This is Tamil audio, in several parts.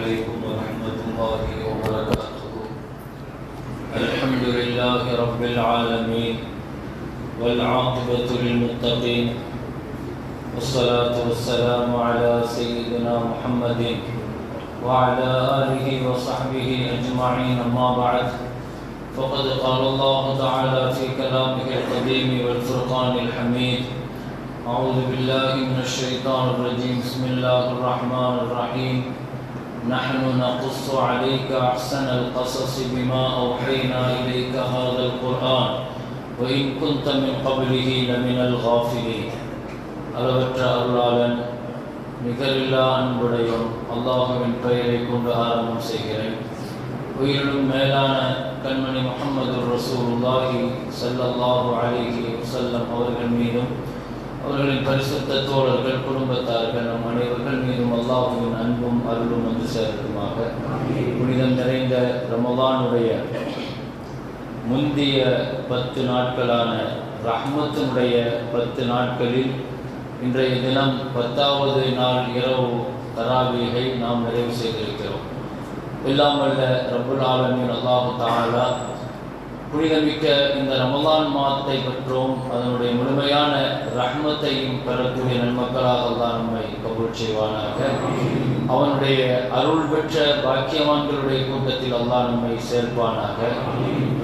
عليكم ورحمة الله وبركاته. الحمد لله رب العالمين والعاقبة للمتقين والصلاة والسلام على سيدنا محمد وعلى آله وصحبه أجمعين. أما بعد فقد قال الله تعالى في كلامه القديم والفرقان الحميد أعوذ بالله من الشيطان الرجيم. بسم الله الرحمن الرحيم. نحن نقص عليك أحسن القصص بما أوحينا إليك هذا القرآن وإن كنت من قبله لمن الغافلين அளவற்ற அருளாளன் நிகரில்லா அன்புடையோன் அல்லாஹுவின் பெயரை கொண்டு ஆரம்பம் செய்கிறேன் உயிரிலும் மேலான கண்மணி முகமது ரசூலுல்லாஹி ஸல்லல்லாஹு அலைஹி வஸல்லம் அவர்கள் மீதும் அவர்களின் பரிசுத்த தோழர்கள் குடும்பத்தார்கள் நம் அனைவர்கள் மீதும் அல்லாஹுவின் அன்பும் அருளும் வந்து சேரட்டுமாக. புனிதம் நிறைந்த ரமலானுடைய முந்திய பத்து நாட்களான ரஹ்மத்தினுடைய பத்து நாட்களில் இன்றைய தினம் பத்தாவது நாள் இரவு தராவீகை நாம் நிறைவு செய்திருக்கிறோம். எல்லாம் வல்ல ரப்புல் ஆலமீன் அல்லாஹு தஆலா புனிதமிக்க இந்த ரமலான் மாதத்தை பற்றும். அதனுடைய முழுமையான ரஹ்மத்தையும் பெறக்கூடிய நன்மக்களாக அல்லாஹ் நம்மை கபூல் செய்வானாக. அவனுடைய அருள் பெற்ற பாக்கியவான்களுடைய கூட்டத்தில் அல்லாஹ் நம்மை சேர்ப்பானாக.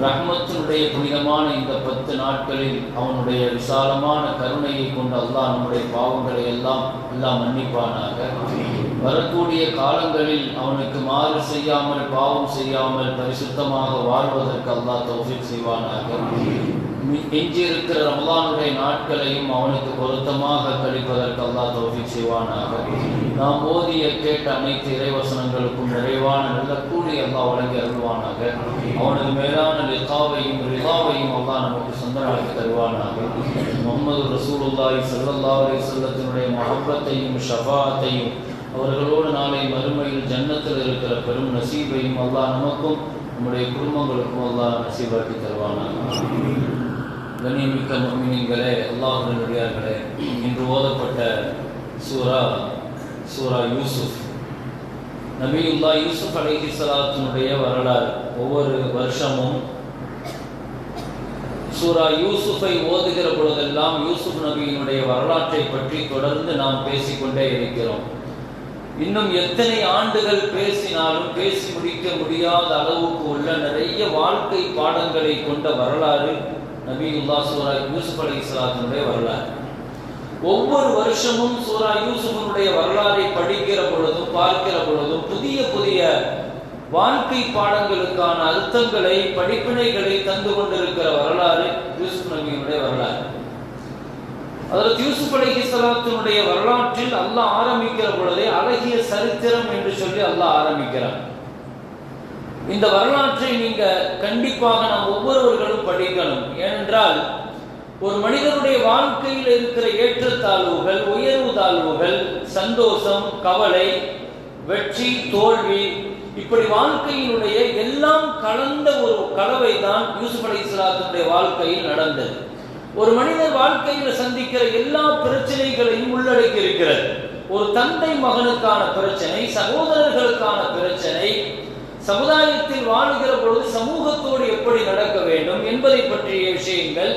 ரஹ்மத்தினுடைய புனிதமான இந்த பத்து நாட்களில் அவனுடைய விசாலமான கருணையை கொண்டு அல்லாஹ் நம்முடைய பாவங்களை எல்லாம் எல்லாம் மன்னிப்பானாக. வரக்கூடிய காலங்களில் அவனுக்கு மாறு செய்யாமல் பாவம் செய்யாமல் பரிசுத்தமாக வாழ்வதற்கு அல்லாஹ் தௌஃபீக் செய்வானாக. எஞ்சியிருக்கிற ரமலானுடைய நாட்களையும் அவனுக்கு பொருத்தமாக கழிப்பதற்கு அல்லாஹ் தௌசிக் செய்வானாக. நாம் ஓதிய கேட்ட அனைத்து இறைவசனங்களுக்கும் நிறைவான நல்ல கூலி அல்லா வழங்கி அருள்வானாக. அவனது மேலான லிகாவையும் ரிகாவையும் அல்லா நமக்கு சொந்தமாக்கி தருவானாக. முகமது ரசூலுல்லாஹி ஸல்லல்லாஹு அலி சொல்லத்தினுடைய மகப்பத்தையும் ஷபாத்தையும் அவர்களோடு நாளை மறுமையில் ஜன்னத்தில் இருக்கிற பெரும் நசீபையும் அல்லா நமக்கும் நம்முடைய குடும்பங்களுக்கும் அல்லா நசீபாக்கி தருவானாங்க கண்ணியமிக்க முஸ்லிம்களே அல்லாஹுடைய இன்று ஓதப்பட்ட சூரா சூரா யூசுப் நபியுல்லா யூசுப் அலைஹி சலாத்தினுடைய வரலாறு ஒவ்வொரு வருஷமும் சூரா யூசுஃபை ஓதுகிற பொழுதெல்லாம் யூசுப் நபியினுடைய வரலாற்றை பற்றி தொடர்ந்து நாம் பேசிக்கொண்டே இருக்கிறோம். இன்னும் எத்தனை ஆண்டுகள் பேசினாலும் பேசி முடிக்க முடியாத அளவுக்கு உள்ள நிறைய வாழ்க்கை பாடங்களை கொண்ட வரலாறு நபியுல்லா சூரா யூசுப் அலி இஸ்லாத்தினுடைய வரலாறு. ஒவ்வொரு வருஷமும் சூரா யூசுஃபனுடைய வரலாறை படிக்கிற பொழுதும் பார்க்கிற பொழுதும் புதிய புதிய வாழ்க்கை பாடங்களுக்கான அர்த்தங்களை படிப்பினைகளை தந்து கொண்டிருக்கிற வரலாறு யூசுப் நபியினுடைய வரலாறு அதற்கு சலாத்தினுடைய வரலாற்றில் அல்லாஹ் ஆரம்பிக்கிற பொழுதே அழகிய சரித்திரம் என்று சொல்லி அல்லாஹ் ஆரம்பிக்கிறார். இந்த வரலாற்றை நீங்க கண்டிப்பாக நாம் ஒவ்வொருவர்களும் படிக்கணும். ஏனென்றால் ஒரு மனிதனுடைய வாழ்க்கையில் இருக்கிற ஏற்றத்தாழ்வுகள் உயர்வு தாழ்வுகள் சந்தோஷம் கவலை வெற்றி தோல்வி இப்படி வாழ்க்கையினுடைய எல்லாம் கலந்த ஒரு கலவை தான் யூசுப் அலி இஸ்லாத்தினுடைய வாழ்க்கையில் நடந்தது. ஒரு மனிதர் வாழ்க்கையில் சந்திக்கிற எல்லா பிரச்சனைகளையும் உள்ளடக்கி இருக்கிறது ஒரு தந்தை மகனுக்கான பிரச்சனை சகோதரர்களுக்கான பிரச்சனை சமுதாயத்தில் வாழுகிற பொழுது சமூகத்தோடு எப்படி நடக்க வேண்டும் என்பதை பற்றிய விஷயங்கள்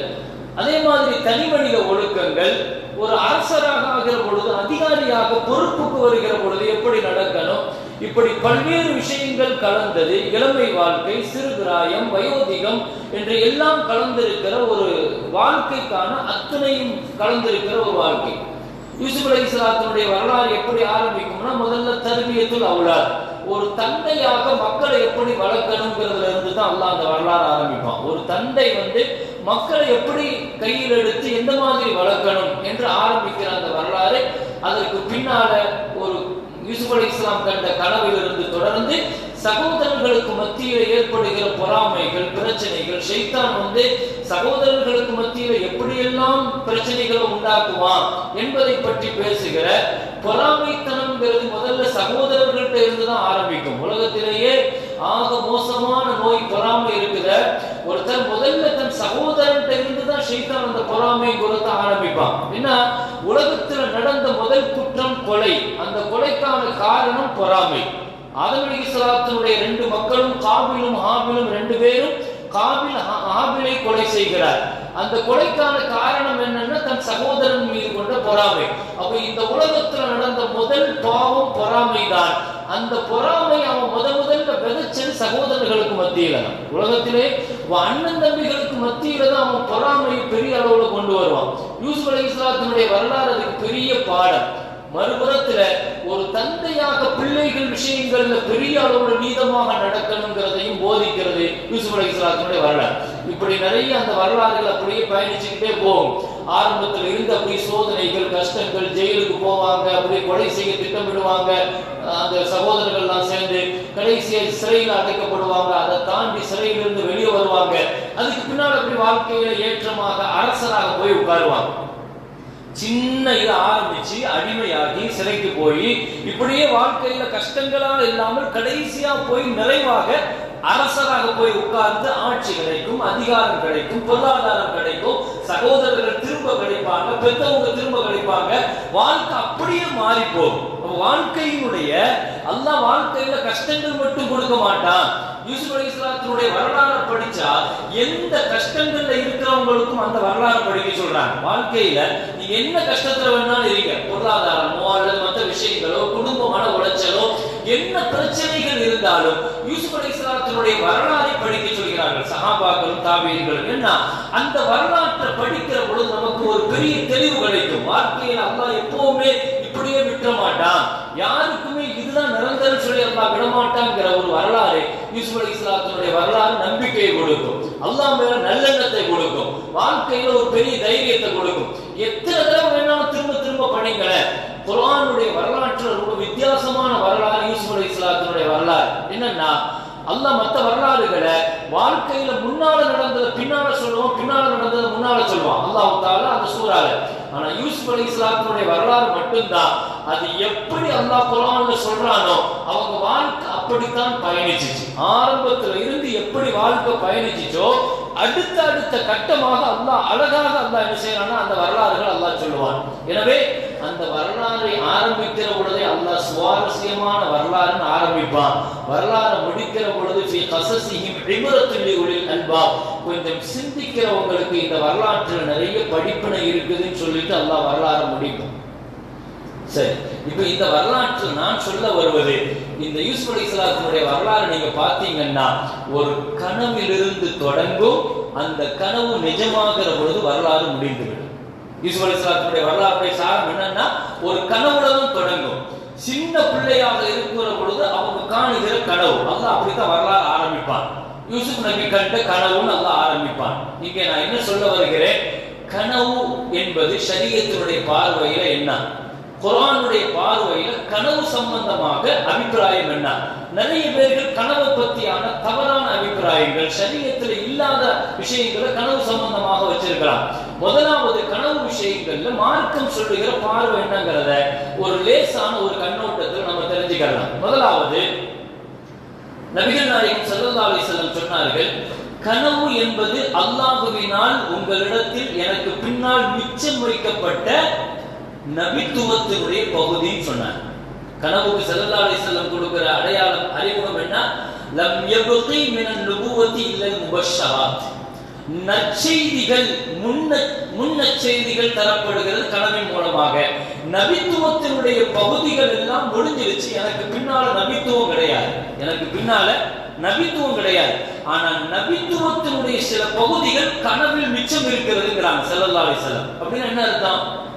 அதே மாதிரி தனி மனித ஒழுக்கங்கள் ஒரு அரசராக ஆகிற பொழுது அதிகாரியாக பொறுப்புக்கு வருகிற பொழுது எப்படி நடக்கணும் இப்படி பல்வேறு விஷயங்கள் கலந்தது இளமை வாழ்க்கை சிறுபிராயம் வயோதிகம் என்று எல்லாம் கலந்திருக்கிற ஒரு வாழ்க்கைக்கான அத்தனையும் கலந்திருக்கிற ஒரு வாழ்க்கை. யூசுப் அலி இஸ்லாத்தினுடைய வரலாறு எப்படி ஆரம்பிக்கும்னா முதல்ல தர்பியத்துல் அவளார் ஒரு தந்தையாக மக்களை எப்படி வளர்க்கணுங்கிறதுல இருந்து தான் அல்லாஹ் அந்த வரலாறு ஆரம்பிப்பான். ஒரு தந்தை வந்து மக்களை எப்படி கையில் எடுத்து எந்த மாதிரி வளர்க்கணும் என்று ஆரம்பிக்கிற அந்த வரலாறு அதற்கு பின்னால ஒரு யூசுப் அலி இஸ்லாம் கண்ட கனவிலிருந்து தொடர்ந்து சகோதரர்களுக்கு மத்தியில் ஏற்படுகிற பொறாமைகள் பிரச்சனைகள் ஷைத்தான் வந்து சகோதரர்களுக்கு மத்தியில் எப்படியெல்லாம் பிரச்சனைகளை உண்டாக்குவான் என்பதை பற்றி பேசுகிற பொறாமைத்தனம்ங்கிறது முதல்ல சகோதரர்கள்ட்ட இருந்து தான் ஆரம்பிக்கும். உலகத்திலேயே ஆக மோசமான நோய் பொறாமை இருக்கிற ஒருத்தர் முதல்ல தன் சகோதரன் இருந்து தான் ஷைத்தான் அந்த பொறாமை குரத்த ஆரம்பிப்பான். என்ன உலகத்துல நடந்த முதல் குற்றம் கொலை. அந்த கொலைக்கான காரணம் பொறாமை. ஆதம் அலைஹிஸ்ஸலாத்தினுடைய ரெண்டு மக்களும் காபிலும் ஹாபிலும் ரெண்டு பேரும் காபில் ஹா- ஹாபிலை கொலை செய்கிறார். அந்த கொலைக்கான காரணம் என்னன்னா தன் சகோதரன் மீது கொண்ட பொறாமை. அப்ப இந்த உலகத்துல நடந்த முதல் பாவம் பொறாமைதான் அந்த பொறாமை அவன் முத முதல்ல விதைச்சது சகோதரர்களுக்கு மத்தியில உலகத்திலே அண்ணன் தம்பிகளுக்கு மத்தியில தான் அவன் பொறாமையை பெரிய அளவுல கொண்டு வருவான். யூசுப் அலி இஸ்லாத்தினுடைய வரலாறு அதுக்கு பெரிய பாடம். மறுபுறத்துல ஒரு தந்தையாக பிள்ளைகள் விஷயங்கள்ல பெரிய அளவுல நீதமாக நடக்கணுங்கிறதையும் போதிக்கிறது யூசுப் அலி இஸ்லாத்தினுடைய வரலாறு. இப்படி நிறைய அந்த வரலாறுகள் அப்படியே பயணிச்சுக்கிட்டே போகும். ஆரம்பத்தில் இருந்து அப்படி சோதனைகள் கஷ்டங்கள் ஜெயிலுக்கு போவாங்க அப்படியே கொலை செய்ய திட்டமிடுவாங்க அந்த சகோதரர்கள்லாம் சேர்ந்து கடைசியில் சிறையில் அடைக்கப்படுவாங்க. அதை தாண்டி சிறையிலிருந்து வெளியே வருவாங்க. அதுக்கு பின்னால் அப்படி வாழ்க்கையில ஏற்றமாக அரசராக போய் உட்காருவாங்க. சின்ன இது ஆரம்பிச்சு அடிமையாகி சிறைக்கு போய் இப்படியே வாழ்க்கையில கஷ்டங்களால் இல்லாமல் கடைசியா போய் நிறைவாக அரசராக போய் உட்கார்ந்து ஆட்சி கிடைக்கும் அதிகாரம் கிடைக்கும் பொருளாதாரம் கிடைக்கும் சகோதரர்கள் திரும்ப கிடைப்பாங்க பெத்தவங்க திரும்ப கிடைப்பாங்க. வாழ்க்கை அப்படியே மாறி போகும் வாழ்க்கையினுடைய அல்ல வாழ்க்கையில கஷ்டங்கள் மட்டும் கொடுக்க மாட்டான். யூசுப் அலி இஸ்லாத்தினுடைய வரலாறு படிச்சா எந்த கஷ்டங்கள்ல இருக்கிறவங்களுக்கும் அந்த வரலாறு படிக்க சொல்றாங்க. வாழ்க்கையில நீங்க என்ன கஷ்டத்துல வேணாலும் இருக்க. பொருளாதாரமோ அல்லது மற்ற விஷயங்களோ குடும்பமான உளைச்சலோ என்ன பிரச்சனைகள் இருந்தாலும் யூசுப் அலி இஸ்லாத்தினுடைய வரலாறை படிக்க சொல்கிறார்கள். சஹாபாக்களும் தாபீன்களும் என்ன? அந்த வரலாற்றை படிக்கிற பொழுது நமக்கு ஒரு பெரிய தெளிவு கிடைக்கும். வாழ்க்கையில் அல்லா எப்பவுமே இப்படியே விட்டுற மாட்டான். யாருக்குமே இதுதான் நிரந்தரம் சொல்லி அல்லாஹ் விடமாட்டாங்கிற ஒரு வரலாறு யூசுப் அலி இஸ்லாத்தினுடைய வரலாறு நம்பிக்கையை கொடுக்கும். அல்லாஹ் மேல நல்லெண்ணத்தை கொடுக்கும். வாழ்க்கையில ஒரு பெரிய தைரியத்தை கொடுக்கும். எத்தனை தடவை வேணாலும் திரும்ப திரும்ப படிங்களேன் குரானுடைய வரலாற்றுல ரொம்ப வித்தியாசமான வரலாறு யூசுப் அலி இஸ்லாத்தினுடைய வரலாறு. என்னன்னா அல்லாஹ் மத்த வரலாறுகளை வாழ்க்கையில முன்னால நடந்ததை பின்னால சொல்லுவோம் பின்னால நடந்ததை முன்னால சொல்லுவான். அல்லாஹ் தாலா அந்த சூறால. ஆனா யூசுப் அலி இஸ்லாத்தினுடைய வரலாறு மட்டும்தான். அது எப்படி அல்லாஹ் குர்ஆன்ல சொல்றானோ அவங்க வாழ்க்கை அப்படித்தான் பயணிச்சிச்சு. ஆரம்பத்துல இருந்து எப்படி வாழ்க்கை பயணிச்சிச்சோ அடுத்த அடுத்த கட்டமாக அல்லாஹ் அழகாக அல்லாஹ் என்ன செய்யறான்னா அந்த வரலாறுகள் அல்லாஹ் சொல்லுவான். எனவே அந்த வரலாறை ஆரம்பிக்கிற பொழுதே அல்லாஹ் சுவாரஸ்யமான வரலாறுன்னு ஆரம்பிப்பான். வரலாறு முடிக்கிற பொழுது ஃபி கசசிஹிம் இப்ரத்துல் லிஉலில் கொஞ்சம் சிந்திக்கிறவங்களுக்கு இந்த வரலாற்றில் நிறைய படிப்பினை இருக்குதுன்னு சொல்லிட்டு அல்லாஹ் வரலாறு முடிக்கும் சரி. இப்போ இந்த வரலாற்றில் நான் சொல்ல வருவது இந்த யூசுப் அலி இஸ்லாத்தினுடைய வரலாறு நீங்க பார்த்தீங்கன்னா ஒரு கனவிலிருந்து தொடங்கும் அந்த கனவு நிஜமாகிற பொழுது வரலாறு முடிந்துவிடும். யூசுப் அலி இஸ்லாத்தினுடைய வரலாறுடைய சாரம் என்னன்னா ஒரு கனவுல தொடங்கும். சின்ன பிள்ளையாக இருக்கிற பொழுது அவங்க காணுகிற கனவு அல்ல அப்படித்தான் வரலாறு ஆரம்பிப்பான். யூசுப் நபி கண்ட கனவுன்னு அல்லாஹ் ஆரம்பிப்பான். இங்கே நான் என்ன சொல்ல வருகிறேன்? கனவு என்பது சரீரத்தினுடைய பார்வையில என்ன? குரானுடைய பார்வையில கனவு சம்பந்தமாக அபிப்பிராயம் என்ன? நிறைய பேர்கள் கனவை பத்தியான தவறான அபிப்பிராயங்கள் சரீரத்தில் இல்லாத விஷயங்களை கனவு சம்பந்தமாக வச்சிருக்கலாம் முதலாவது கனவு விஷயங்கள்ல மார்க்கம் சொல்லுகிற பார்வை என்னங்கிறத ஒரு லேசான ஒரு கண்ணோட்டத்தில் நம்ம தெரிஞ்சுக்கலாம். முதலாவது நபிகள் நாயகம் ஸல்லல்லாஹு அலைஹி சொன்னார்கள் கனவு என்பது அல்லாஹுவினால் உங்களிடத்தில் எனக்கு பின்னால் மிச்சம் வைக்கப்பட்ட நபித்துவத்தினுடைய பகுதின்னு சொன்னார். கனவுக்கு செல்லல்லா அலைஹி கொடுக்கிற அடையாளம் அறிமுகம் என்ன? லம் யப்கி மினன் நுபுவத்தி நற்செய்திகள் முன்ன முன்னச்செய்திகள் தரப்படுகிறது கனவின் மூலமாக. நபித்துவத்தினுடைய பகுதிகள் எல்லாம் முடிஞ்சிருச்சு. எனக்கு பின்னால நபித்துவம் கிடையாது. எனக்கு பின்னால நபித்துவம் கிடையாது. ஆனா நபித்துவத்தினுடைய சில பகுதிகள் கனவில் மிச்சம் இருக்கிறதுங்கிறாங்க செல்லல்லா அலைஹி அப்படின்னு அப்படின்னா என்ன அர்த்தம்?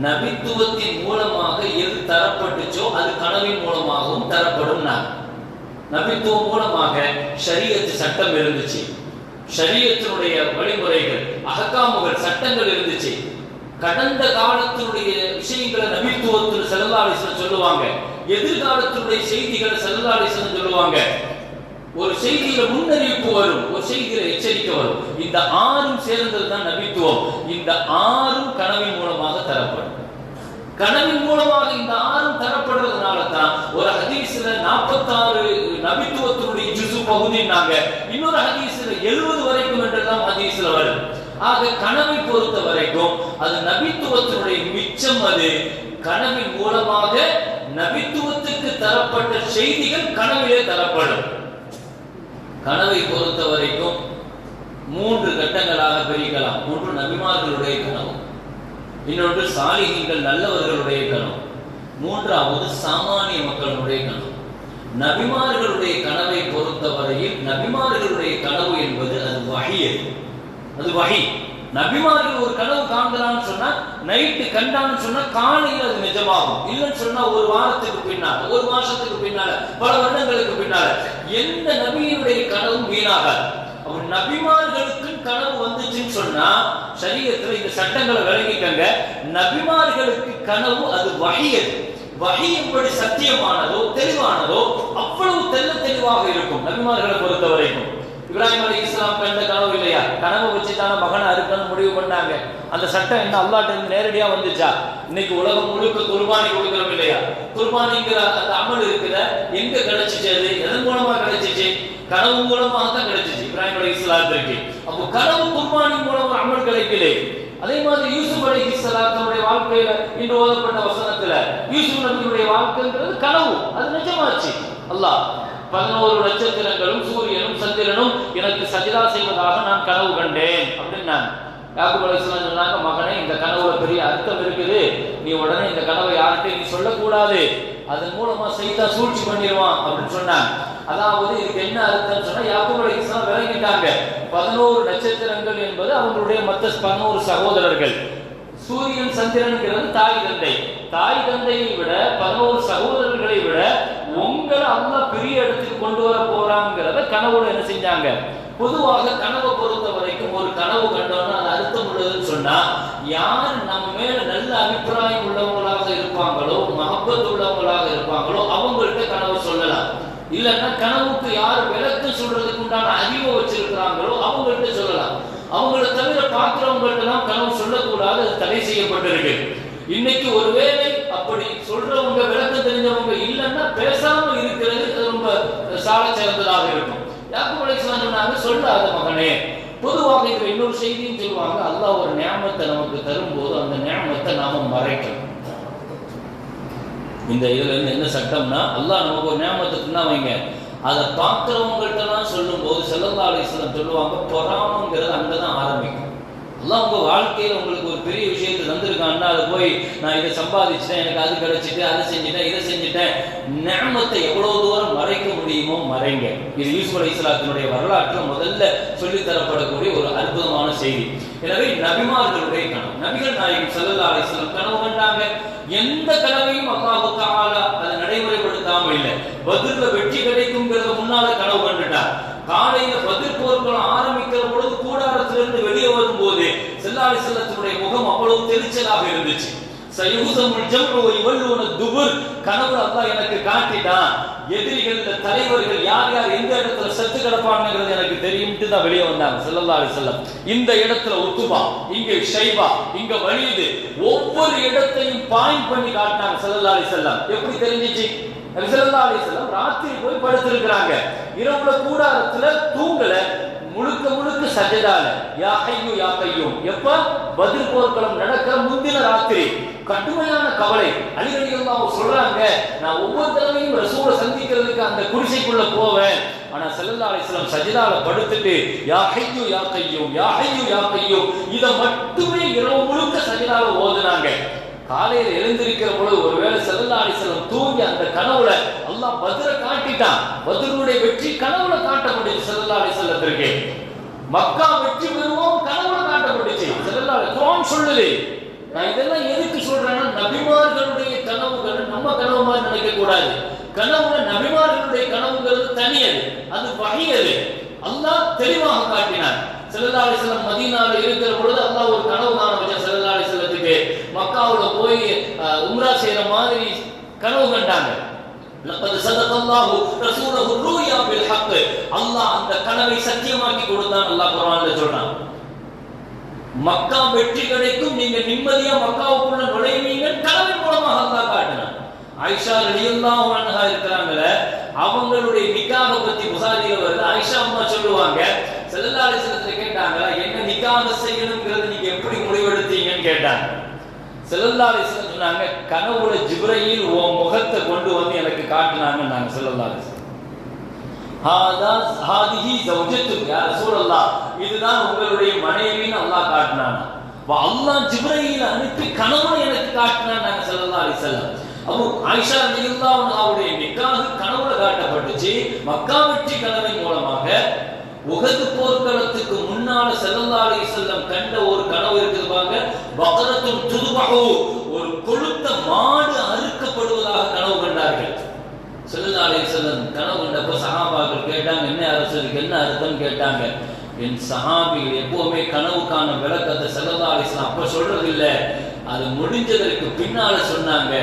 நபித்துவத்தின் மூலமாக எது தரப்பட்டுச்சோ அது கனவின் மூலமாகவும் தரப்படும் நபித்துவம் மூலமாக ஷரியத்து சட்டம் இருந்துச்சு. ஷரியத்தினுடைய வழிமுறைகள் அகக்காமுகள் சட்டங்கள் இருந்துச்சு. கடந்த காலத்தினுடைய விஷயங்களை நபித்துவத்தில் செல்லலாலிசன் சொல்லுவாங்க. எதிர்காலத்தினுடைய செய்திகளை செல்லலாலிசன் சொல்லுவாங்க. ஒரு செய்தியில முன்னறிவிப்பு வரும் ஒரு செய்தியில எச்சரிக்கை வரும். இந்த ஆறும் சேர்ந்தது தான் நபித்துவம். இந்த ஆறும் கனவின் மூலமாக தரப்படும். கனவின் மூலமாக இந்த ஆறும் தரப்படுறதுனால தான் ஒரு ஹதீஸ்ல நாற்பத்தாறு நபித்துவத்தினுடைய ஜிசு பகுதினாங்க இன்னொரு ஹதீஸ்ல எழுபது வரைக்கும் என்றெல்லாம் ஹதீஸ்ல வரும். ஆக கனவை பொறுத்த வரைக்கும் அது நபித்துவத்தினுடைய மிச்சம் அது. கனவின் மூலமாக நபித்துவத்துக்கு தரப்பட்ட செய்திகள் கனவிலே தரப்படும். கனவை பொறுத்த வரைக்கும் மூன்று கட்டங்களாக பிரிக்கலாம். ஒன்று நபிமார்களுடைய கனவு இன்னொன்று சாலிகள் நல்லவர்களுடைய கனவு. மூன்றாவது சாமானிய மக்களுடைய கனவு. நபிமார்களுடைய கனவை பொறுத்தவரையில் நபிமார்களுடைய கனவு என்பது அது வகையது அது. வகை நபிமார்கள் ஒரு கனவு காண்கிறான்னு சொன்னா நைட்டு கண்டான்னு சொன்னா காலையில் அது நிஜமாகும். இல்லைன்னு சொன்னா ஒரு வாரத்துக்கு பின்னால ஒரு மாசத்துக்கு பின்னால பல வருடங்களுக்கு பின்னால எந்த நபியினுடைய கனவும் வீணாகாது. அவர் நபிமார்களுக்கு கனவு வந்துச்சுன்னு சொன்னா சரீரத்துல இந்த சட்டங்களை விளங்கிக்கங்க. நபிமார்களுக்கு கனவு அது வகையது வகை எப்படி சத்தியமானதோ தெளிவானதோ அவ்வளவு தெல்ல தெளிவாக இருக்கும் நபிமார்களை பொறுத்த வரைக்கும் இப்ராஹிம் அலி இஸ்லாம் கண்ட கனவு இல்லையா? கனவு வச்சுதான மகன் மகனை அறுக்கணும் முடிவு பண்ணாங்க. அந்த சட்டம் என்ன? அல்லாட்ட இருந்து நேரடியா வந்துச்சா? இன்னைக்கு உலகம் முழுக்க குர்பானி கொடுக்கிறோம் இல்லையா? குர்பானிங்கிற அந்த அமல் இருக்குத எங்க கிடைச்சிச்சு அது? எதன் மூலமா கிடைச்சிச்சு? கனவு மூலமாக தான் கிடைச்சிச்சு. இப்ராஹிம் அலி இஸ்லாத்திற்கு அப்போ கனவு குர்பானி மூலம் அமல் கிடைக்கலே. அதே மாதிரி யூசுப் அலி இஸ்லாத்தனுடைய வாழ்க்கையில இன்று ஓதப்பட்ட வசனத்துல யூசுப் நபியுடைய வாழ்க்கைன்றது கனவு. அது நிஜமாச்சு. அல்லாஹ் பதினோரு நட்சத்திரங்களும் சூரியனும் சந்திரனும் எனக்கு சஜிதா செய்வதாக நான் கனவு கண்டேன். அப்படின்னாங்க. யாக்குப் அலைஹிஸ்ஸலாம் சொன்னாங்க மகனே இந்த கனவுல பெரிய அர்த்தம் இருக்குது. நீ உடனே இந்த கனவை யார்கிட்டையும் நீ சொல்லக்கூடாது. அதன் மூலமா செய்தா சூழ்ச்சி பண்ணிடுவான் அப்படின்னு சொன்னாங்க. அதாவது இதுக்கு என்ன அர்த்தம் சொன்னா யாக்குப் அலைஹிஸ்ஸலாம் விளங்கிட்டாங்க. பதினோரு நட்சத்திரங்கள் என்பது அவங்களுடைய மற்ற பதினோரு சகோதரர்கள். சூரியன் சந்திரன்கிறது தாய் தந்தை. தாய் தந்தையை விட பதினோரு சகோதரர்களை விட உங்களை அல்ல பெரிய இடத்துக்கு கொண்டு வர போறாங்கிறத கனவுல என்ன செஞ்சாங்க? பொதுவாக கனவை பொறுத்த வரைக்கும் ஒரு கனவு கண்டோம்னா அது அர்த்தம் உள்ளதுன்னு சொன்னா யார் நம்ம மேல நல்ல அபிப்பிராயம் உள்ளவங்களாக இருப்பாங்களோ மகப்பத்து உள்ளவங்களாக இருப்பாங்களோ அவங்கள்ட்ட கனவு சொல்லலாம். இல்லைன்னா கனவுக்கு யார் விளக்கு சொல்றதுக்கு உண்டான அறிவை வச்சிருக்கிறாங்களோ அவங்கள்ட்ட சொல்லலாம். அவங்கள தவிர பார்க்கிறவங்கள்ட்ட எல்லாம் கனவு சொல்லக்கூடாது அது தடை செய்யப்பட்டிருக்கு. இன்னைக்கு ஒருவேளை அப்படி சொல்றவங்க விளக்கம் தெரிஞ்சவங்க இல்லைன்னா பேசாம இருக்கிறது ரொம்ப சாலை சிறந்ததாக இருக்கும். யாக்கும் அலைஹிஸ்ஸலாம் சொன்னாங்க சொல்லாத மகனே. பொதுவாக இதுல இன்னொரு செய்தியும் சொல்லுவாங்க அல்லாஹ் ஒரு நியாமத்தை நமக்கு தரும்போது அந்த நியாமத்தை நாம மறைக்கணும். இந்த இதுல இருந்து என்ன சட்டம்னா அல்லாஹ் நமக்கு ஒரு நியாமத்தை தின்னா வைங்க. அதை பார்க்கிறவங்கள்ட்டலாம் சொல்லும்போது போது செல்லந்தாலேஸ்வரம் சொல்லுவாங்க பொறாமங்கிறது அங்கதான் ஆரம்பிக்கும். அல்லாஹ் உங்க வாழ்க்கையில உங்களுக்கு ஒரு பெரிய விஷயத்தை தந்திருக்கான்னா அதை போய் நான் இதை சம்பாதிச்சிட்டேன் எனக்கு அது கிடைச்சிட்டு அதை செஞ்சுட்டேன் இதை செஞ்சுட்டேன். நேமத்தை எவ்வளவு தூரம் மறைக்க முடியுமோ மறைங்க. இது யூசுப் அலி இஸ்லாத்தினுடைய வரலாற்றில் முதல்ல சொல்லித் தரப்படக்கூடிய ஒரு அற்புதமான செய்தி. எனவே நபிமார்களுடைய கனவு நபிகள் நாயகம் சல்லல்லா அலிஸ்லாம் கனவு கண்டாங்க. எந்த கனவையும் அல்லாஹு தஆலா அதை நடைமுறைப்படுத்தாமல் இல்லை. பதில வெற்றி கிடைக்குங்கிறத முன்னால கனவு கண்டுட்டார். காலையில பதில் போர்கள் ஆரம்பிக்கிற பொழுது கூடாரத்திலிருந்து வெளியே வரும்போது செல்லாலி செல்லத்தினுடைய முகம் அவ்வளவு தெரிச்சலாக இருந்துச்சு. சயூசமுல் ஜம்ரு துபுர் கனவு அல்லாஹ் எனக்கு காட்டிட்டான். எதிரிகள் இந்த தலைவர்கள் யார் யார் எந்த இடத்துல செத்து கிடப்பாங்கிறது எனக்கு தெரியும்ட்டு தான் வெளியே வந்தாங்க ஸல்லல்லாஹு செல்லம் இந்த இடத்துல உத்துபா இங்க ஷைபா இங்க வழியுது ஒவ்வொரு இடத்தையும் பாயிண்ட் பண்ணி காட்டினாங்க ஸல்லல்லாஹு செல்லம் எப்படி தெரிஞ்சிச்சு? நபி ஸல்லல்லாஹு ராத்திரி போய் படுத்திருக்கிறாங்க. இரவுல கூடாரத்துல தூங்கல முழுக்க முழுக்க சஜதால யா ஐயோ யா கையும். எப்ப? பதில் போர்க்களம் நடக்கிற முந்தின ராத்திரி. கடுமையான கவலை. அலிகடிகள்லாம் சொல்றாங்க நான் ஒவ்வொரு தடவையும் ரசூலை சந்திக்கிறதுக்கு அந்த குடிசைக்குள்ள போவேன். ஆனா செல்லல்லா அலிஸ்லாம் சஜிதால படுத்துட்டு யா ஹையு யா கையும் யா ஹையு யா கையும். இதை மட்டுமே இரவு முழுக்க சஜிதால ஓதுனாங்க. காலையில எழுந்திருக்கிற பொழுது ஒருவேளை செல்லாடி செல்லம் தூங்கி அந்த கனவுல அல்லாஹ் பத்ர காட்டிட்டான். பதிலுடைய வெற்றி கனவுல காட்டப்பட்டுச்சு செல்லாடி செல்லத்திற்கு மக்கா வெற்றி பெறுவோம் கனவுல காட்டப்பட்டுச்சு. செல்லல்லா குரான் சொல்லுது. நான் இதெல்லாம் எதுக்கு சொல்றேன்னா நபிமார்களுடைய கனவுகள் நம்ம கனவு மாதிரி நினைக்க கூடாது. கனவுல நபிமார்களுடைய கனவுங்கிறது தனியது. அது வகையது. அல்லாஹ் தெளிவாக காட்டினார் செல்லாடி செல்லம் மதீனாவில் இருக்கிற பொழுது அல்லாஹ் ஒரு கனவு காண வச்சான் செல்லாடி செல்லத்துக்கு மக்காவில் போய் உம்ரா செய்யற மாதிரி கனவு கண்டாங்க. லப்பது சதகல்லாஹு ரசூலஹு ரூயா பில் ஹக் அல்லாஹ் அந்த கனவை சத்தியமாக்கி கொடுத்தான் அல்லாஹ் குர்ஆன்ல சொல்றான். மக்கா வெற்றி கிடைக்கும் நீங்க நிம்மதியா மக்காவுக்குள்ள நுழைவீங்க கனவு மூலமாக அல்லாஹ் காட்டினான். ஆயிஷா ரலியல்லாஹு அன்ஹா இருக்கிறாங்கல அவங்களுடைய நிக்காக பத்தி புகாரியில வருது ஆயிஷா அம்மா சொல்லுவாங்க. செல்லல்லாஹு அலைஹி வஸல்லம் கேட்டாங்க என்ன நிக்காக செய்யணும்ங்கிறது நீங்க எப்படி முடிவெடுத்தீங்கன்னு? கேட்டாங்க. செல்லல்லா அலிஸ்லாம் சொன்னாங்க கனவுல ஜிப்ரையில் உன் முகத்தை கொண்டு வந்து எனக்கு காட்டினாங்க நாங்க செல்லல்லா அலிஸ்லாம் ஹாதா ஹாதிஹி ஜௌஜத்துக்கு யார் சூழல்லா இதுதான் உங்களுடைய மனைவின்னு அல்லாஹ் காட்டினாங்க அல்லாஹ் ஜிப்ரையில் அனுப்பி கனவுல எனக்கு காட்டினா நாங்க ஸல்லல்லாஹு அலைஹி அப்போ ஆயிஷா ரலியல்லாஹு அன்ஹாவுடைய நிக்காஹ் கனவுல காட்டப்பட்டுச்சு. மக்கா வெற்றி கனவின் மூலமாக உகது போர்க்களத்துக்கு முன்னால ஸல்லல்லாஹு செல்லம் கண்ட ஒரு கனவு இருக்குது பாருங்க. பகரத்தும் துதுபகோ ஒரு கொழுத்த மாடு அறுக்கப்படுவதாக கனவு கண்டார்கள். ஸல்லல்லாஹு செல்லம் கனவு கண்டப்போ சகாபாக்கள் கேட்டாங்க என்ன அரசருக்கு என்ன அர்த்தம் கேட்டாங்க. என் சஹாபிகள் எப்பவுமே கனவுக்கான விளக்கத்தை ஸல்லல்லாஹு செல்லம் அப்ப சொல்றது இல்ல அது முடிஞ்சதற்கு பின்னால சொன்னாங்க.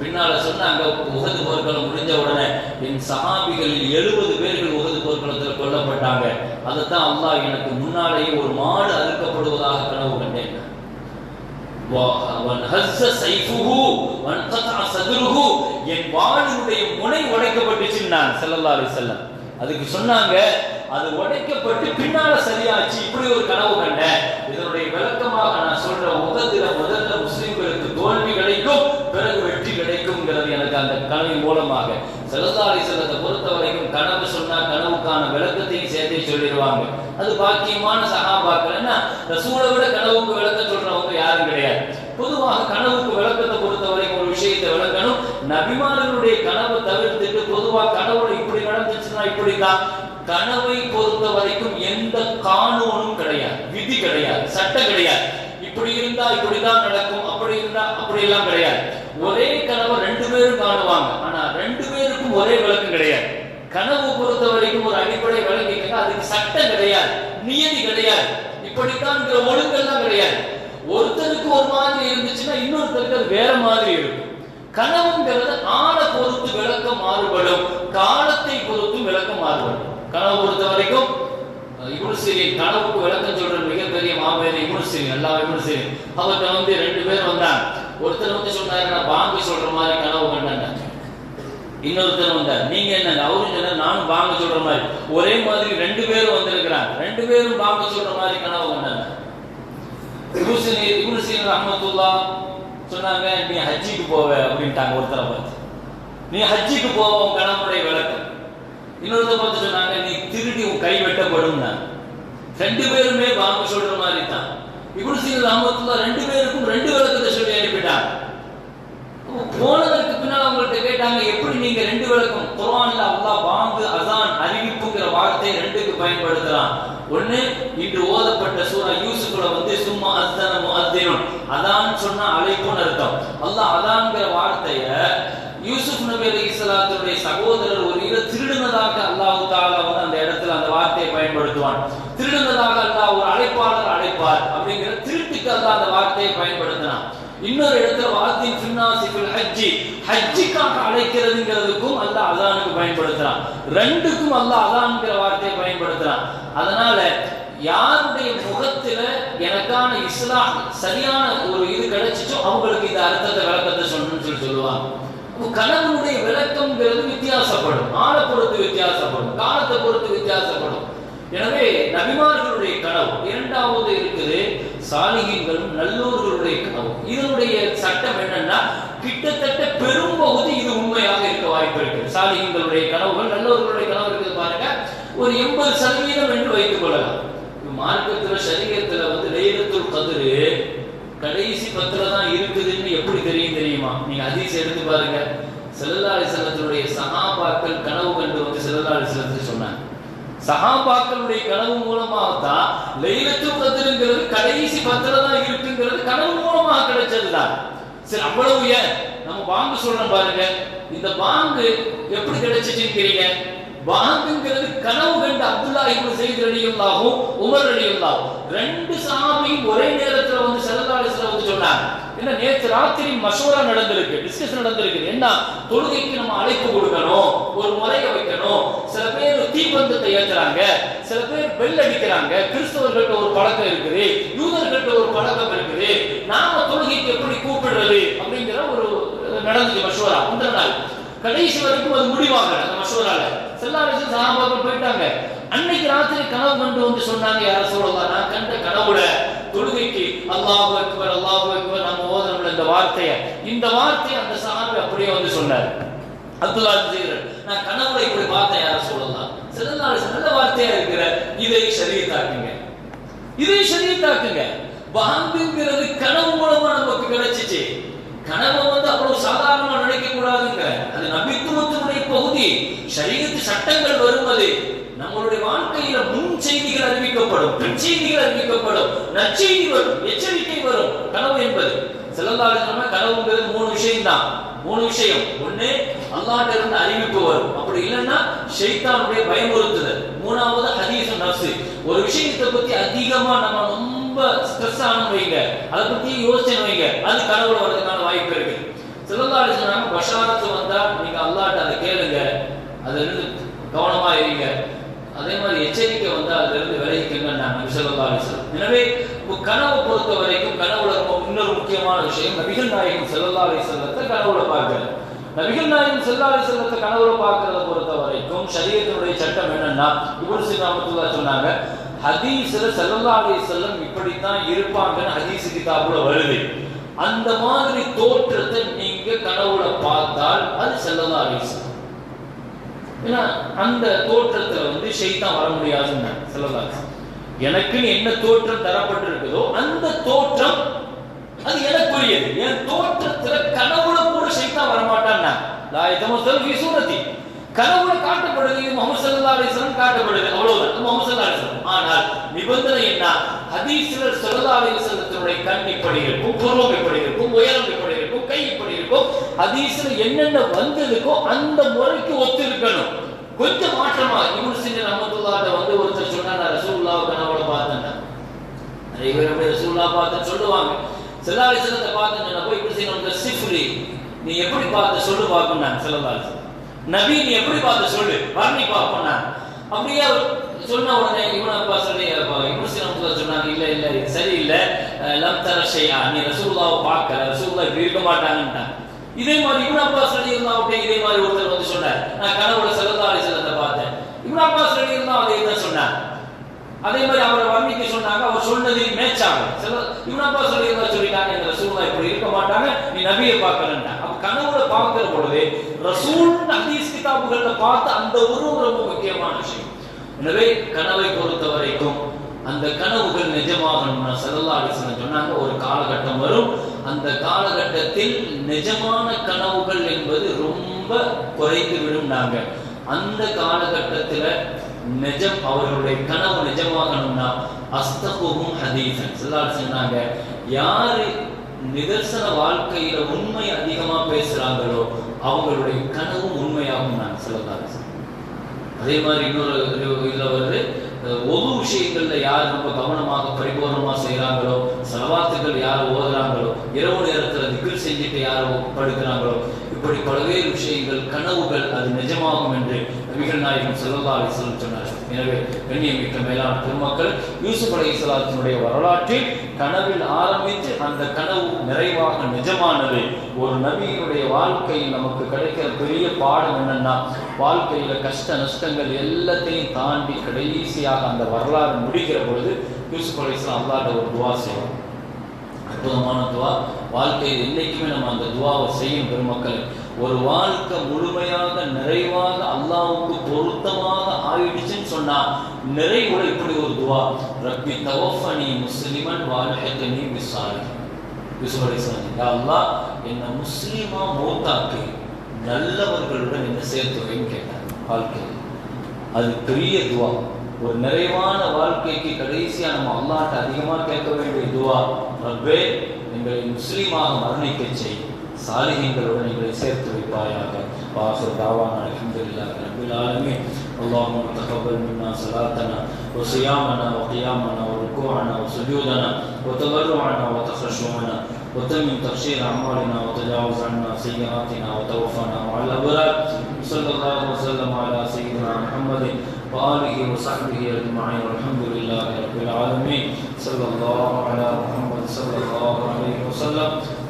பின்னால சொன்னாங்க உகது போர்க்களம் முடிஞ்ச உடனே. என் சஹாபிகளில் எழுபது பேர்கள் சொல்றாங்க அதைத்தான் அல்லாஹ் எனக்கு முன்னாலேயே ஒரு மாடு அறுக்கப்படுவதாக கனவு கண்டேன். என் வாளினுடைய முனை உடைக்கப்பட்டுச்சு நான் செல்லல்லா அலி செல்லம் அதுக்கு சொன்னாங்க அது உடைக்கப்பட்டு பின்னால சரியாச்சு இப்படி ஒரு கனவு கண்டேன் இதனுடைய விளக்கமாக நான் சொல்ற முதல்ல முதல்ல முஸ்லிம்களுக்கு தோல்வி கிடைக்கும் பிறகு வெற்றி கிடைக்கும்ங்கிறது எனக்கு அந்த கனவின் மூலமாக ஸல்லல்லாஹு பொறுத்த வரைக்கும் கனவு சொன்னா கனவுக்கான விளக்கத்தையும் சேர்த்து சொல்லிடுவாங்க. அது பாக்கியமான சகாபாக்கள். என்ன ரசூலை விட கனவுக்கு விளக்கம் சொல்றவங்க யாரும் கிடையாது. பொதுவாக கனவுக்கு விளக்கத்தை பொறுத்த வரைக்கும் ஒரு விஷயத்தை விளக்கணும். நபிமார்களுடைய கனவை தவிர்த்துட்டு பொதுவா கனவுல இப்படி நடந்துச்சுன்னா இப்படிதான் கனவை பொறுத்த வரைக்கும் எந்த கானூனும் கிடையாது. விதி கிடையாது. சட்டம் கிடையாது. இப்படி இருந்தா இப்படிதான் நடக்கும். அப்படி இருந்தா அப்படி எல்லாம் கிடையாது. ஒரே கனவை ரெண்டு பேரும் காணுவாங்க. ஒரே விளக்கம் கிடையாது. கனவு பொறுத்த வரைக்கும் ஒரு அடிப்படை விளங்கிக்கங்க அதுக்கு சட்டம் கிடையாது. நியதி கிடையாது. இப்படித்தான் ஒழுங்கெல்லாம் கிடையாது. ஒருத்தருக்கு ஒரு மாதிரி இருந்துச்சுன்னா இன்னொருத்தருக்கு அது வேற மாதிரி இருக்கும். கனவுங்கிறது ஆளை பொறுத்து விளக்கம் மாறுபடும். காலத்தை பொறுத்து விளக்கம் மாறுபடும். கனவு பொறுத்த வரைக்கும் இவனு சரி கனவுக்கு விளக்கம் சொல்ற மிகப்பெரிய மாபெரும் இவனு சரி எல்லா இவனு சரி. அவர்கிட்ட வந்து ரெண்டு பேர் வந்தாங்க. ஒருத்தர் வந்து சொன்னாரு நான் பாங்கு சொல்ற மாதிரி கனவு கண்டேன் இன்னொருத்தர் வந்தார். நீங்க என்ன அவரும் சொன்னார் நானும் வாங்க சொல்ற மாதிரி. ஒரே மாதிரி ரெண்டு பேரும் வந்திருக்கிறாங்க. ரெண்டு பேரும் வாங்க சொல்ற மாதிரி கனவு வந்தாங்க இபுசினி இபுசின் ரஹமத்துல்லா சொன்னாங்க நீ ஹஜ்ஜிக்கு போவ அப்படின்ட்டாங்க ஒருத்தரை பார்த்து. நீ ஹஜ்ஜிக்கு போவ உன் கணவனுடைய விளக்கம் இன்னொருத்தர் பார்த்து சொன்னாங்க நீ திருடி உன் கை வெட்டப்படும் ரெண்டு பேருமே வாங்க சொல்ற மாதிரி தான். இபுசின் ரஹமத்துல்லா ரெண்டு பேருக்கும் ரெண்டு விளக்கத்தை சொல்லி அனுப்பிட்டாங்க. போனதற்கு பின்னால் அவங்கள்ட்ட கேட்டாங்க எப்படி நீங்க ரெண்டு விளக்கம் குரான்ல அல்லாஹ் பாங்கு அசான் அறிவிப்புங்கிற வார்த்தை ரெண்டுக்கு பயன்படுத்தலாம்? ஒண்ணு இன்று ஓதப்பட்ட சூரா யூசுஃப்ல வந்து சும்மா அத்தன முஅத்தினுன். அதான் சொன்னா அழைப்புன்னு அர்த்தம். அல்லாஹ் அதான்ங்கிற வார்த்தைய யூசுப் நபி அலைஹிஸ்ஸலாத்துடைய சகோதரர் ஒரு இதை திருடுனதாக அல்லாஹ் தாலா வந்து அந்த இடத்துல அந்த வார்த்தையை பயன்படுத்துவான். திருடுனதாக அல்லாஹ் ஒரு அழைப்பாளர் அழைப்பார் அப்படிங்கிற திருட்டுக்கு அல்லாஹ் அந்த வார்த்தையை பயன்படுத்தினான். இன்னொரு இடத்துல வாத்தின் ஃபின்னாசி ஹஜ்ஜி. ஹஜ்ஜிக்காக அழைக்கிறதுங்கிறதுக்கும் அல்ல அதானுக்கு பயன்படுத்துறான். ரெண்டுக்கும் அல்ல அதான்ங்கிற வார்த்தையை பயன்படுத்துறான். அதனால யாருடைய முகத்துல எனக்கான இஸ்லாம் சரியான ஒரு இது கிடைச்சிச்சோ அவங்களுக்கு இந்த அர்த்தத்தை விளக்கத்தை சொல்லணும்னு சொல்லி சொல்லுவாங்க. கனவுடைய விளக்கம்ங்கிறது வித்தியாசப்படும். ஆளை பொறுத்து வித்தியாசப்படும். காலத்தை பொறுத்து வித்தியாசப்படும். எனவே நபிமார்களுடைய கனவு இரண்டாவது இருக்குது. சாலிகின்களும் நல்லோர்களுடைய கனவு இதனுடைய சட்டம் என்னன்னா கிட்டத்தட்ட பெரும்பகுதி இது உண்மையாக இருக்க வாய்ப்பு இருக்கு சாலிகின்களுடைய கனவுகள் நல்லோர்களுடைய கனவு இருக்குது பாருங்க. ஒரு எண்பது சதவீதம் என்று வைத்துக் கொள்ளலாம். மார்க்கத்துல சரீரத்துல வந்து லைலத்துள் கதிரு கடைசி பத்துல தான் இருக்குதுன்னு எப்படி தெரியும் தெரியுமா? நீங்க அதிசயம் எடுத்து பாருங்க. செல்லல்லாரி செல்லத்தினுடைய சகாபாக்கள் கனவு கண்டு வந்து செல்லல்லாரி செல்லத்தை சொன்னாங்க. சகாபாக்களுடைய கனவு மூலமாக தான் லைலத்து கதிருங்கிறது கடைசி பத்திரம் தான் இருக்குங்கிறது கனவு மூலமாக கிடைச்சதுதான். சரி அவ்வளவு ஏன்? நம்ம பாங்கு சொல்றோம் பாருங்க. இந்த பாங்கு எப்படி கிடைச்சிச்சுங்கிறீங்க பாங்குங்கிறது கனவு கண்டு அப்துல்லா இப்னு செய்து ரலியல்லாஹும் உமர் ரலியல்லாஹும் ரெண்டு சாமியும் ஒரே நேரத்துல வந்து செல்லதாலிஸ்ல நேற்று ராத்திரி மசோரா நடந்திருக்கு டிஸ்கஷன் நடந்திருக்கு என்ன? தொழுகைக்கு நம்ம அழைப்பு கொடுக்கணும் ஒரு முறைய வைக்கணும். சில பேர் தீபந்தத்தை ஏத்துறாங்க சில பேர் பெல் அடிக்கிறாங்க. கிறிஸ்தவர்கள்ட்ட ஒரு பழக்கம் இருக்குது யூதர்கள்ட்ட ஒரு பழக்கம் இருக்குது. நாம தொழுகைக்கு எப்படி கூப்பிடுறது அப்படிங்கிற ஒரு நடந்துச்சு மசோரா முந்தின நாள். கடைசி வரைக்கும் அது முடிவாங்க அந்த மசோரால. செல்லாரிசு சகாபாக்கள் போயிட்டாங்க. அன்னைக்கு ராத்திரி கனவு கண்டு வந்து சொன்னாங்க யார சொல்லலாம் நான் கண்ட கனவுல தொழுகைக்கு அல்லாஹ் அக்பர் அல்லாஹ் அக்பர் நம்ம ஓதனோட இந்த வார்த்தையை. இந்த வார்த்தையை அந்த சஹாபி அப்படியே வந்து சொன்னார். அப்துல்லா நான் கனவுல இப்படி பார்த்தேன் யார சொல்லலாம். சில நாள் நல்ல வார்த்தையா இருக்கிற இதை சரியத்தாக்குங்க இதை சரியத்தாக்குங்க வாங்குங்கிறது கனவு மூலமா நமக்கு கிடைச்சிச்சு. கனவை வந்து அவ்வளவு சாதாரணமா நினைக்க கூடாதுங்க அது நபித்துவத்தினுடைய பகுதி. சரீரத்து சட்டங்கள் வரும் அது நம்மளுடைய வாழ்க்கையில முன் செய்திகள் அறிவிக்கப்படும் பின் செய்திகள் அறிவிக்கப்படும். நற்செய்தி வரும் எச்சரிக்கை வரும். கனவு என்பது. செல்லல்லாத கனவுங்கிறது மூணு விஷயம் தான் மூணு விஷயம். ஒண்ணு அல்லாட்ட இருந்து அறிவிப்பு வரும். அப்படி இல்லைன்னா ஷைத்தானுடைய பயமுறுத்துதல். மூணாவது ஹதீஸ் நஃப்ஸ். ஒரு விஷயத்தை பத்தி அதிகமா நம்ம ரொம்ப ஸ்ட்ரெஸ் ஆன வைங்க. அதை பத்தி யோசனை வைங்க. அது கனவுல வர்றதுக்கான வாய்ப்பு இருக்கு. சிலந்தாடி சொன்னாங்க பஷாரத்து வந்தா நீங்க அல்லாட்ட அதை கேளுங்க. அதுல இருந்து கவனமா இருங்க. அதே மாதிரி எச்சரிக்கை வந்து அதுல இருந்து விலகிக்கங்க நபி எனவே கனவை பொறுத்த வரைக்கும் கனவுல ரொம்ப இன்னொரு முக்கியமான விஷயம் நபிகள் நாயகம் ஸல்லல்லாஹு அலைஹி கனவுல பார்க்கிறது. நபிகள் நாயகம் ஸல்லல்லாஹு அலைஹி கனவுல பார்க்கறத பொறுத்த வரைக்கும் சரீரத்தினுடைய சட்டம் என்னன்னா இப்னு சிங் அமத்துல்லா சொன்னாங்க ஹதீஸ்ல ஸல்லல்லாஹு அலைஹி இப்படித்தான் இருப்பாங்கன்னு ஹதீஸ் கிதாபுல வருது. அந்த மாதிரி தோற்றத்தை நீங்க கனவுல பார்த்தால் அது ஸல்லல்லாஹு அலைஹி ஏன்னா அந்த தோற்றத்துல வந்து ஷைத்தான் வர முடியாதுன்னு சொல்லலாம். எனக்குன்னு என்ன தோற்றம் தரப்பட்டிருக்குதோ அந்த தோற்றம் அது எனக்குரியது. என் தோற்றத்துல கனவுல கூட ஷைத்தான் வரமாட்டான்னா? சூரத்தி கனவுல காட்டப்படுது முகமது சல்லா அலிஸ்லாம் காட்டப்படுது. அவ்வளவுதான். முகமது சல்லா அலிஸ்லாம் ஆனால் நிபந்தனை என்ன? ஹதீஸ்ல சல்லா அலிஸ்லத்தினுடைய கண் இப்படி இருக்கும் பூர்வம் இப்படி இருக்கும் உயரம் இப்படி இருக்கும் கை இப்படி இருக்கோ ஹதீஸ்ல என்னென்ன வந்ததுக்கோ அந்த முறைக்கு ஒத்து இருக்கணும் கொஞ்சம் மாற்றமா இவரு செஞ்ச ரஹமத்துல்லாட்ட வந்து ஒருத்தர் சொன்னா நான் ரசூலுல்லாஹ் கனவுல பார்த்தேன் நிறைய பேர் அப்படி ரசூல்லா பார்த்து சொல்லுவாங்க. செல்லாலை செல்லத்தை பார்த்தேன் நான் போய் இப்படி செய்யணும்? சிஃப்ரி நீ எப்படி பார்த்து சொல்லு பார்க்கணும் நான் நபி நீ எப்படி பார்த்து சொல்லு? வர்ணி பார்ப்போம் நான். அப்படியே சொன்ன உடனே இவன் அப்பா சொல்லி இவன் சில சொன்னாங்க இல்ல இல்ல இது சரியில்லை. லம் தர நீ ரசூல்லாவை பார்க்கல. ரசூல்லா இப்படி இருக்க மாட்டாங்கன்ட்டான் இதே மாதிரி இவன் அப்பா சொல்லி இருந்தா இதே மாதிரி ஒருத்தர் வந்து சொன்னார். நான் கனவுல செல்லதாரி சிறந்த பார்த்தேன். இவன் அப்பா சொல்லி இருந்தா அதே தான் சொன்னார்? அதே மாதிரி அவரை வர்ணிக்க சொன்னாங்க. அவர் சொன்னது மேட்ச் ஆகும் சில இவன் அப்பா சொல்லி இருந்தா சொல்லிட்டாங்க இந்த ரசூல்லா இப்படி இருக்க மாட்டாங்க. நீ நபியை பார்க்கலன்ட்டான் அப்ப கனவுல பார்க்கிற பொழுது ரசூல் ஹதீஸ் கிதாபுகள்ல பார்த்த அந்த உருவம் ரொம்ப முக்கியமான விஷயம். எனவே கனவை பொறுத்த வரைக்கும் அந்த கனவுகள் நிஜமாகணும்னா சல்லல்லா அலிஸ்லாம் சொன்னாங்க. ஒரு காலகட்டம் வரும். அந்த காலகட்டத்தில் நிஜமான கனவுகள் என்பது ரொம்ப குறைந்து நாங்கள் அந்த காலகட்டத்துல நிஜம் அவர்களுடைய கனவு நிஜமாகணும்னா அஸ்தகுவும் ஹதீசன் சொல்லால் சொன்னாங்க யாரு நிதர்சன வாழ்க்கையில உண்மை அதிகமா பேசுறாங்களோ அவங்களுடைய கனவும் உண்மையாகும் நான் சொல்லலாம் அதே மாதிரி இன்னொரு இதுல வருது ஒவ்வொரு விஷயங்கள்ல யார் ரொம்ப கவனமாக பரிபூர்ணமா செய்யறாங்களோ செலவாத்துகள் யார் ஓதுறாங்களோ இரவு நேரத்துல திக்கில் செஞ்சுட்டு யார் படுக்கிறாங்களோ இப்படி பல்வேறு விஷயங்கள் கனவுகள் அது நிஜமாகும் என்று நபிகள் நாயகம் செல்லல்லா அலிஸ்லம் சொன்னார் எனவே கண்ணியமிக்க மேலான பெருமக்கள் யூசுப் அலி இஸ்லாத்தினுடைய வரலாற்றில் கனவில் ஆரம்பித்து அந்த கனவு நிறைவாக நிஜமானது. ஒரு நபியினுடைய வாழ்க்கையில் நமக்கு கிடைக்கிற பெரிய பாடம் என்னன்னா வாழ்க்கையில கஷ்ட நஷ்டங்கள் எல்லாத்தையும் தாண்டி கடைசியாக அந்த வரலாறு முடிக்கிற பொழுது யூசுப் அலி இஸ்லாம் அல்லாட்ட ஒரு துவா செய்வோம் அற்புதமான துவா. வாழ்க்கையில் என்னைக்குமே நம்ம அந்த துவாவை செய்யும் பெருமக்கள். ஒரு வாழ்க்கை முழுமையாக நிறைவாக அல்லாவுக்கு பொருத்தமாக ஆயிடுச்சுன்னு சொன்னா நிறைவுல இப்படி ஒரு துவா ரப்பி தவஃபனி முஸ்லிமன் வாழ்க்கை விசாரி விசுவலிசானி அல்லாஹ் என்ன முஸ்லீமா மூத்தாக்கு நல்லவர்களுடன் என்ன சேர்த்து வைன்னு கேட்டார். வாழ்க்கையில். அது பெரிய துவா. ஒரு நிறைவான வாழ்க்கைக்கு கடைசியா நம்ம அல்லாட்ட அதிகமாக கேட்க வேண்டிய துவா ரப்பே எங்களை முஸ்லீமாக மரணிக்க செய்யும் சாலிகங்களுடன் எங்களை சேர்த்து வைப்பாயாக வாசல் தாவான அல்ஹம்துலில்லாஹி ரப்பில் ஆலமீன் اللهم تقبل منا صلاتنا وصيامنا وقيامنا وركوعنا وسجودنا وتضرعنا وتخشعنا وتمم تقصير اعمالنا وتجاوز عنا سيئاتنا وتوفنا مع الابرار صلى الله وسلم على سيدنا محمد وآله وصحبه أجمعين والحمد لله رب العالمين صلى الله على محمد صلى الله عليه وسلم